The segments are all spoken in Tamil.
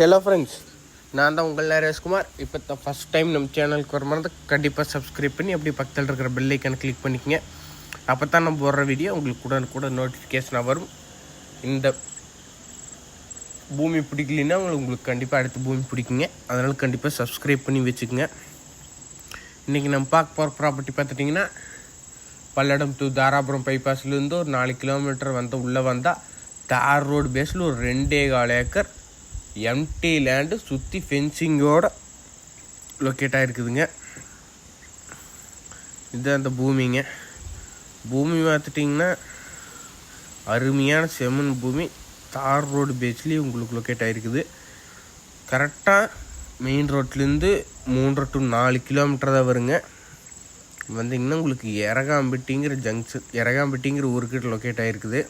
ஹலோ ஃப்ரெண்ட்ஸ் நான் தான் உங்கள் நரேஷ்குமார் இப்போ தான் ஃபஸ்ட் டைம் நம்ம சேனலுக்கு வர மாதிரி கண்டிப்பாக சப்ஸ்கிரைப் பண்ணி அப்படியே பக்கத்தில் இருக்கிற பெல் ஐக்கான கிளிக் பண்ணிக்கங்க. அப்போ தான் நம்ம போடுற வீடியோ உங்களுக்கு கூட கூட நோட்டிஃபிகேஷனாக வரும். இந்த பூமி பிடிக்கலன்னா உங்களுக்கு உங்களுக்கு கண்டிப்பாக அடுத்த பூமி பிடிக்குங்க. அதனால் கண்டிப்பாக சப்ஸ்கிரைப் பண்ணி வச்சுக்கோங்க. இன்றைக்கி நம்ம பார்க்க போகிற ப்ராப்பர்ட்டி பார்த்துட்டிங்கன்னா பல்லடம் டு தாராபுரம் பைபாஸ்லேருந்து ஒரு நாலு கிலோமீட்டர் வந்து உள்ளே வந்தால் தார் ரோடு பேஸில் ஒரு ரெண்டே கால் ஏக்கர். எம்டி லேண்டு சுற்றி ஃபென்சிங்கோட லொக்கேட் ஆகிருக்குதுங்க இதுதான் அந்த பூமிங்க. பூமி பார்த்துட்டிங்கன்னா அருமையான செம்மண் பூமி. தார் ரோடு பேஸ்லேயே உங்களுக்கு லொக்கேட் ஆகிருக்குது கரெக்டாக மெயின் ரோட்லேருந்து மூன்று டு நாலு கிலோமீட்டர் தான் வருங்க. வந்தீங்கன்னா உங்களுக்கு எரகாம்பட்டிங்கிற ஜங்ஷன் எரகாம்பட்டிங்கிற ஊருக்கிட்ட லொக்கேட் ஆகிருக்குது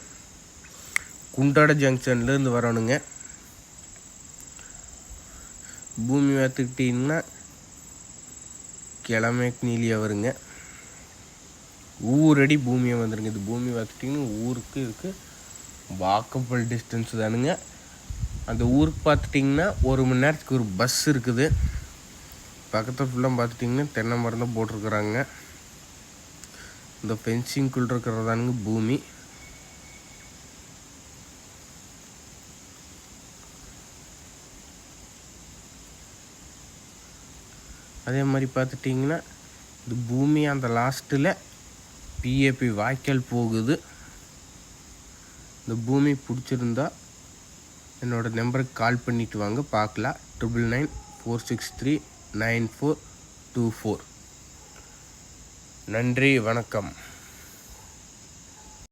குண்டாட ஜங்ஷன்லேருந்து வரணுங்க. பூமி பார்த்துக்கிட்டிங்கன்னா கிழமைக்கு நீலியாக வருங்க. ஊரடி பூமியை வந்துடுங்க இது பூமி பார்த்துட்டிங்கன்னா ஊருக்கு இருக்குது வாக்கபிள் டிஸ்டன்ஸ் தானுங்க. அந்த ஊருக்கு பார்த்துட்டிங்கன்னா ஒரு மணி நேரத்துக்கு ஒரு பஸ் இருக்குது. பக்கத்தில் ஃபுல்லாக பார்த்துட்டிங்கன்னா தென்னை மரம் தான் போட்டிருக்குறாங்க. இந்த ஃபென்சிங்குள்ள இருக்கிறதானுங்க பூமி. அதே மாதிரி பார்த்துட்டிங்கன்னா இந்த பூமி அந்த லாஸ்ட்டில் பிஏபி வாய்க்கால் போகுது. இந்த பூமி பிடிச்சிருந்தா என்னோடய நம்பருக்கு கால் பண்ணிட்டு வாங்க பார்க்கலாம். Triple nine four six three nine four two four. நன்றி வணக்கம்.